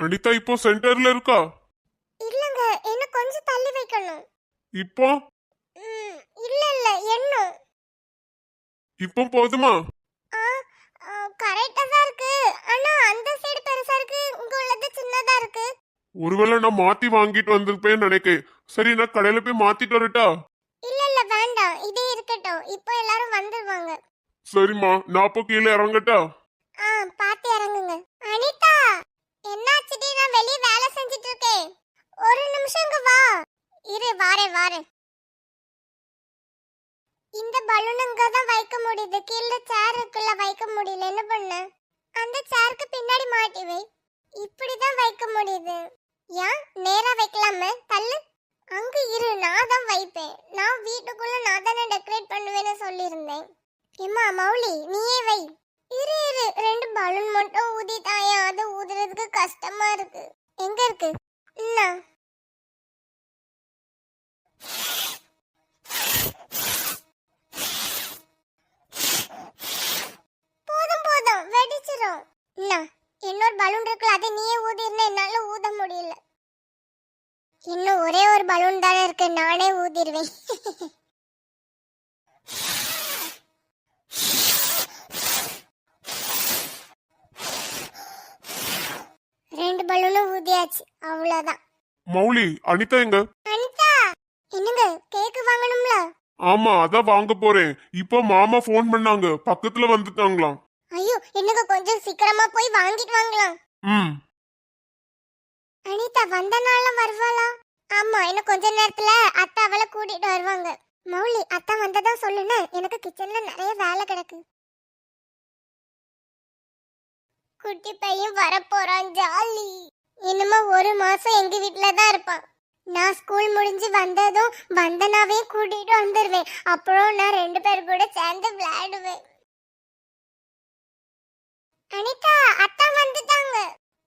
அனிதா இப்போ சென்டர்ல இருக்கா? இல்லங்க என்ன கொஞ்சம் தள்ளி வைக்கணும். இப்போ? ம், இல்ல இல்ல எண்ணும் இப்போ போதுமா? கரெக்டா தான் இருக்கு. ஆனா அந்த சைடு பெருசா இருக்கு. உங்க உள்ளது சின்னதா இருக்கு. ஒருவேளை நான் மாத்தி வாங்கிட்டு வந்திருப்பேன்னு நினைக்கேன் சரி நான் கடையில போய் மாத்திட்டு வரட்டா? இல்ல இல்ல வேண்டாம். இதே இருக்கட்டும். இப்போ எல்லாரும் வந்துருவாங்க. சரிம்மா நான் அப்போ கீழே இறங்கட்டா? ஆ பாத்து இறங்குங்க அனிதா என்னாச்சுடி நான் வெளிய வேலை செஞ்சுட்டு இருக்கேன் ஒரு நிமிஷம் இங்க வா இரு வாரேன் வாரேன் இந்த பலூன் அங்க தான் வைக்க முடியுது. கீழே சேர் இருக்குல்ல வைக்க முடியல. என்ன பண்ண? அந்த சேருக்கு பின்னாடி மாட்டி வை. இப்படிதான் வைக்க முடியுது. ஏன்? நேரா வைக்கலாமே? தள்ளு. அங்க இரு நான் தான் வைப்பேன். நான் வீட்டுக்குள்ள நான் தானே டெக்கரேட் பண்ணுவேன்னு சொல்லியிருந்தேன். ஏம்மா மௌலி நீயே வை. இரு இரு. ரெண்டு பலூன் மட்டும் ஊதி தாயா அது ஊதுறதுக்கு கஷ்டமா இருக்கு. எங்க இருக்கு? என்ன போதும் போதும் வெடிச்சிரும் இன்னா இன்னொரு பலூன் இருக்குல்ல அதை நீயே ஊதி இருந்தா என்னால ஊத முடியல இன்னும் ஒரே ஒரு பலூன் தானே இருக்கு. நானே ஊதிடுவேன். ரெண்டு பலூனும் ஊதியாச்சு. அவ்வளவுதான். மௌலி அனிதா எங்க? அனிதா என்னங்க கேக்கு வாங்கணும்ல? ஆமா அதான் வாங்க போறேன். இப்போ மாமா ஃபோன் பண்ணாங்க. பக்கத்துல வந்துட்டாங்களாம். ஐயோ என்னங்க கொஞ்சம் சீக்கிரமா போய் வாங்கிட்டு வாங்கலாம். ம். அனிதா வந்த நாள்ல வருவாளா? ஆமா இன்னும் கொஞ்ச நேரத்துல அத்தா அவளை கூட்டிட்டு வருவாங்க. மௌலி அத்தா வந்ததா சொல்லுன்னு எனக்கு கிச்சன்ல நிறைய வேலை கிடக்கு. குட்டி பையன் வரப்போறான் ஜாலி. இனிமே ஒரு மாசம் எங்க வீட்டுல தான் இருப்பான். நான் ஸ்கூல் முடிஞ்சு வந்ததும் வந்தனாவே கூட்டிட்டு வந்துடுவேன் அப்புறம் நான் ரெண்டு பேர் கூட சேர்ந்து விளையாடுவேன். அனிதா அத்தா வந்துட்டாங்க.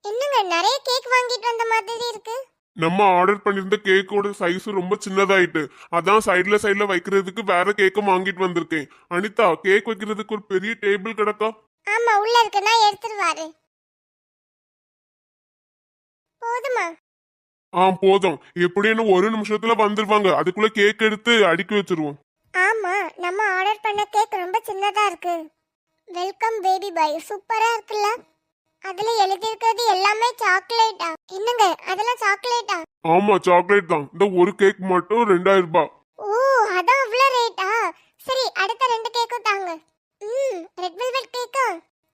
என்னங்க நிறைய கேக் வாங்கிட்டு வந்த மாதிரி இருக்கு. நம்ம ஆர்டர் பண்ணிருந்த கேக்கோட சைஸ் ரொம்ப சின்னதாயிட்டு. அதான் சைடுல சைடுல வைக்கிறதுக்கு வேற கேக்கும் வாங்கிட்டு வந்திருக்கேன். அனிதா கேக் வைக்கிறதுக்கு ஒரு பெரிய டேபிள் கிடக்கா? ஆமா உள்ள இருக்கு. நான் எடுத்துட்டு வரேன். போதுமா? ஆ போதும். எப்படின்னு ஒரு நிமிஷத்துல வந்துருவாங்க. அதுக்குள்ள கேக் எடுத்து அடுக்கி வச்சிருவோம். ஆமா நம்ம ஆர்டர் பண்ண கேக் ரொம்ப சின்னதா இருக்கு. வெல்கம் பேபி பாய் சூப்பரா இருக்குல்ல? அதுல எழுதி இருக்கிறது எல்லாமே சாக்லேட்டா என்னங்க அதெல்லாம் சாக்லேட்டா ஆமா சாக்லேட் தான். இந்த ஒரு கேக் மட்டும் ரெண்டாயிரம் ரூபாய். ஓ அதான் அவ்வளோ ரேட்டா சரி அடுத்த ரெண்டு கேக்கும் தாங்க. ம் ரெட் வெல்வெட் கேக்கா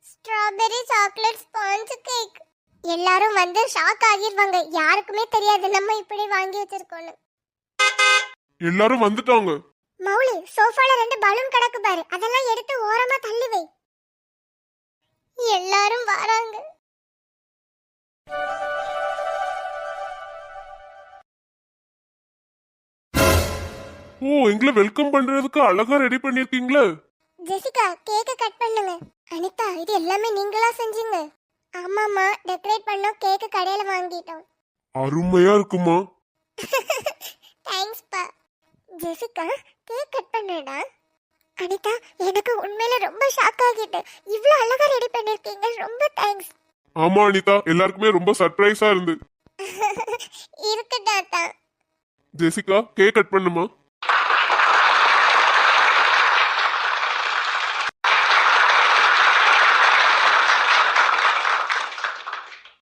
ஸ்ட்ராபெரி சாக்லேட் ஸ்பாஞ்ச் கேக் எல்லாரும் வந்து ஷாக் ஆகிடுவாங்க யாருக்குமே தெரியாது நம்ம இப்படி வாங்கி வச்சிருக்கோம்னு. எல்லாரும் வந்துட்டாங்க. மௌலி சோஃபால ரெண்டு பலூன் கிடக்கு பாரு. அதெல்லாம் எடுத்து ஓரமா தள்ளி வை எல்லாரும் வராங்க. ஓ எங்களை வெல்கம் பண்றதுக்கு அழகா ரெடி பண்ணிருக்கீங்களே? ஜெசிகா கேக்க கட் பண்ணுங்க. அனிதா இது எல்லாமே நீங்களா செஞ்சீங்க. ஆமாமா டெக்கரேட் பண்ணோம் கேக்கு கடையில வாங்கிட்டோம். அருமையா இருக்குமா தேங்க்ஸ் பா ஜெசிகா கேக் கட் பண்ணடா அனிதா எனக்கு உண்மையில ரொம்ப ஷாக் ஆகிட்டு இவ்ளோ அழகா ரெடி பண்ணிருக்கீங்க. ரொம்ப தேங்க்ஸ் ஆமா அனிதா. எல்லாருக்குமே ரொம்ப சர்ப்ரைஸா இருந்து. இருக்கட்டும் அத்தா ஜெசிகா கேக் கட் பண்ணுமா?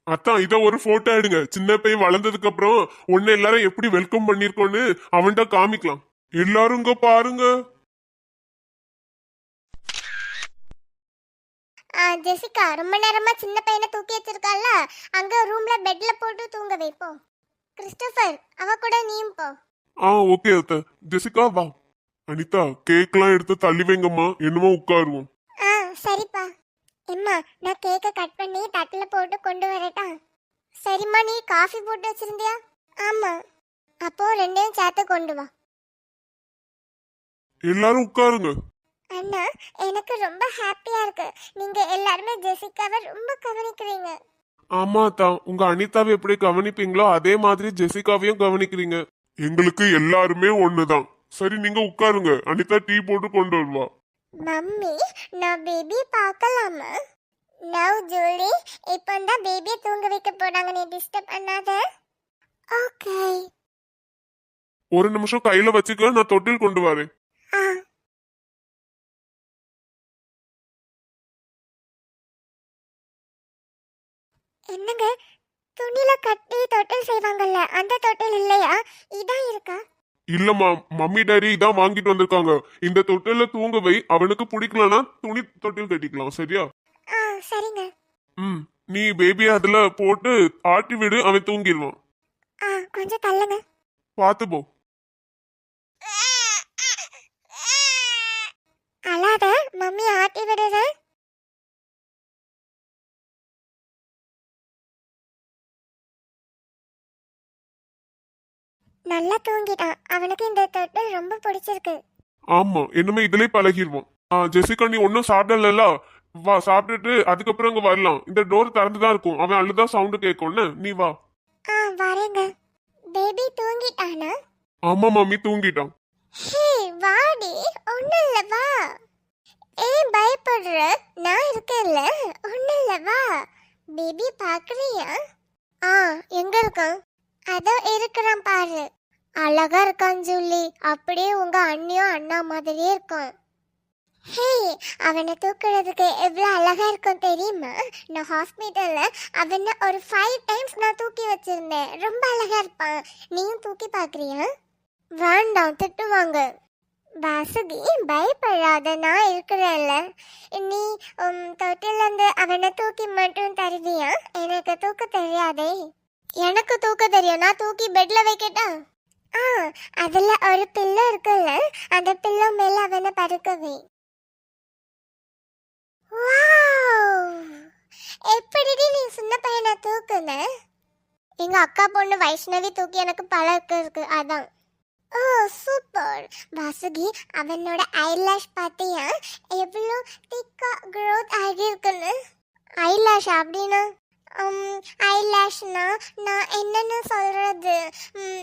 அத்தான் இத ஒரு போட்டோ எடுங்க. சின்ன பையன் வளர்ந்ததுக்கு அப்புறம் உன்னை எல்லாரும் எப்படி வெல்கம் பண்ணிருக்கோன்னு அவன்கிட்ட காமிக்கலாம். எல்லாரும் இங்க பாருங்க ஆ ஜெசிகா ரொம்ப நேரமா சின்ன பையனை தூக்கி வச்சிருக்கால அங்க ரூம்ல பெட்ல போட்டு தூங்க வைப்போம் கிறிஸ்டோபர் அவ கூட நீயும் போ. ஆ ஓகே அத்த. ஜெசிகா வா. அனிதா கேக்லாம் எடுத்து தள்ளி வைங்கம்மா. என்னமோ உட்காருவோம். ஆ சரிப்பா. எம்மா நான் கேக்க கட் பண்ணி தட்டில் போட்டு கொண்டு வரட்டா? சரிம்மா நீ காஃபி போட்டு வச்சிருந்தியா? ஆமா. அப்போ ரெண்டையும் சேர்த்து கொண்டு வா. எல்லாரும் உட்காருங்க. அண்ணா எனக்கு ரொம்ப ஹாப்பியா இருக்கு. நீங்க எல்லாருமே ஜெசிகாவை ரொம்ப கவனிக்கிறீங்க. ஆமா தான் உங்க அனிதாவை எப்படி கவனிப்பீங்களோ அதே மாதிரி ஜெசிகாவையும் கவனிக்கிறீங்க. எங்களுக்கு எல்லாருமே ஒண்ணுதான். சரி நீங்க உட்காருங்க. அனிதா டீ போட்டு கொண்டு வருவா. மம்மி நான் பேபி பார்க்கலாமா? நவ் ஜூலி இப்போ தான் பேபியை தூங்க வைக்க போறாங்க. நீ டிஸ்டர்ப் பண்ணாத. ஓகே ஒரு நிமிஷம் கையில வச்சுக்க நான் தொட்டில் கொண்டு வரேன். என்னங்க? துணில கட்டி தொட்டில் செய்வாங்கல்ல அந்த தொட்டில் இல்லையா? இதான் இருக்கா? இல்லம்மா மம்மி டாடி இதான் வாங்கிட்டு வந்திருக்காங்க. இந்த தொட்டில தூங்க வை அவனுக்கு பிடிக்கலனா துணி தொட்டில் கட்டிக்கலாம் சரியா? ஆ சரிங்க. ம் நீ பேபி அதுல போட்டு ஆட்டி விடு அவன் தூங்கிடுவான் ஆ கொஞ்சம் தள்ளுங்க. பார்த்து போ. அழாத மம்மி ஆட்டி விடுற நல்லா தூங்கிட்டான். அவனுக்கு இந்த தொட்டில் ரொம்ப பிடிச்சிருக்கு. ஆமா இனிமே இதுலயே பழகிடுவான் ஆ ஜெசிகா நீ ஒன்னும் சாப்பிடல வா சாப்பிட்டுட்டு அதுக்கப்புறம் இங்க வரலாம். இந்த டோர் திறந்துதான் இருக்கும். அவன் அழுதா சவுண்டு கேட்கும்னு நீ வா. ஆ வரேங்க. பேபி தூங்கிட்டானா? ஆமா மம்மி தூங்கிட்டான். ஹே வாடி. இல்லை வா. ஏன் பயப்படுற? நான் இருக்கேன்ல. இல்லை வா. பேபி பார்க்குறியா ஆ எங்க இருக்கான்? அதோ இருக்கிறான் பாரு. அழகா இருக்கான் ஜூலி. அப்படியே உங்க அண்ணியும் அண்ணா மாதிரியே இருக்கான். ஹே அவனை தூக்குறதுக்கு எவ்வளோ அழகா இருக்கும் தெரியுமா? நான் ஹாஸ்பிட்டலில் அவனை ஒரு ஃபைவ் டைம்ஸ் நான் தூக்கி வச்சிருந்தேன். ரொம்ப அழகா இருப்பான். நீயும் தூக்கி பார்க்குறியா? வேண்டாம் திட்டுவாங்க. வாசுகி பயப்படாத நான் இருக்கிறேன்ல. நீ தொட்டிலேருந்து அவனை தூக்கி மட்டும் தருவியா? எனக்கு தூக்க தெரியாதே. எனக்கு தூக்க தெரியும். நான் தூக்கி பெட்டில் வைக்கட்டா? ஒரு பில்லோ இருக்குல்ல அந்த பில்லோ மேல அவனை படுக்கவே. எப்படி நீ சின்ன பையனை தூக்குன? எங்க அக்கா பொண்ணு வைஷ்ணவி தூக்கி எனக்கு பழக்கம் இருக்கு அதான். ஓ சூப்பர்! வாசுகி அவனோட ஐலாஷ் பார்த்தியா எவ்வளோ திக்கா க்ரோத் ஆகியிருக்குன்னு. ஐலாஷ் அப்படின்னா? ஐலாஷ்னா நான் என்னென்ன சொல்கிறது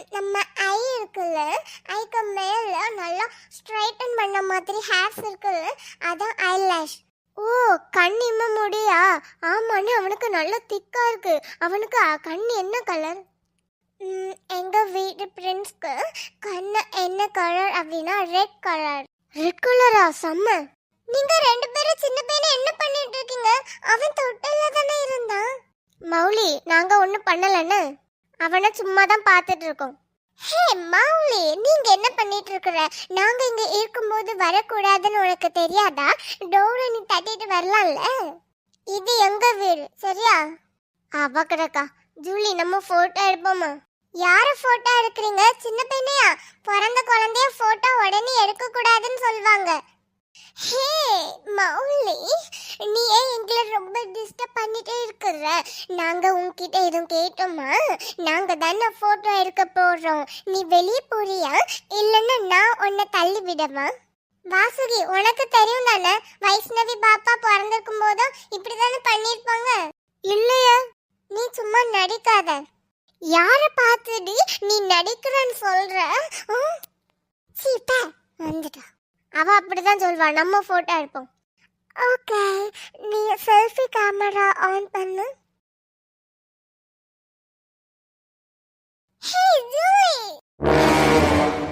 நம்ம ஐ இருக்குல்ல ஐக்கு மேலே நல்லா ஸ்ட்ரைட்டன் பண்ண மாதிரி ஹேர்ஸ் இருக்குல்ல அதான் ஐலாஷ் ஓ கண் இம்ம முடியா? ஆமாண்ணே அவனுக்கு நல்லா திக்காக இருக்கு. அவனுக்கு கண் என்ன கலர் எங்கள் வீடு வீட்டு பிரின்ஸ்க்கு கண் என்ன கலர் அப்படின்னா ரெட் கலர் ரெட் கலரா செம்ம. நீங்கள் ரெண்டு பேரும் சின்ன பையனை என்ன பண்ணிட்டு இருக்கீங்க? அவன் தொட்டு மௌலி நாங்க ஒன்றும் பண்ணலன்னு? அவனை சும்மா தான் பார்த்துட்டு இருக்கோம் ஹே மௌலி நீங்க என்ன பண்ணிட்டு இருக்கிற நாங்க இங்க இருக்கும்போது வரக்கூடாதுன்னு உனக்கு தெரியாதா? டோரை நீ தட்டிட்டு வரலாம்ல? இது எங்க வீடு சரியா? அவக்கடக்கா ஜூலி நம்ம போட்டோ எடுப்போமா? யார போட்டோ எடுக்கிறீங்க? சின்ன பையனையா பிறந்த குழந்தைய போட்டோ உடனே எடுக்க கூடாதுன்னு சொல்லுவாங்க ஹே மௌலி நீ ஏன் எங்களை ரொம்ப டிஸ்டர்ப் பண்ணிட்டே இருக்கிற? நாங்க உன்கிட்ட எதுவும் கேட்டோமா? நாங்க தானே போட்டோ எடுக்க போறோம். நீ வெளியே போறியா? இல்லைன்னா நான் உன்னை தள்ளி விடவா? வாசுகி உனக்கு தெரியும் தானே? வைஷ்ணவி பாப்பா பிறந்திருக்கும் போதும் இப்படிதானே பண்ணியிருப்பாங்க? இல்லையா நீ சும்மா நடிக்காத. யார பார்த்துடி நீ நடிக்கிறன்னு சொல்ற? ம்? வந்துட்டா. அவ அப்படிதான் சொல்வா. நம்ம போட்டோ எடுப்போம். ஓகே நீ செல்ஃபி கேமரா ஆன் பண்ணு. Hey, Julie!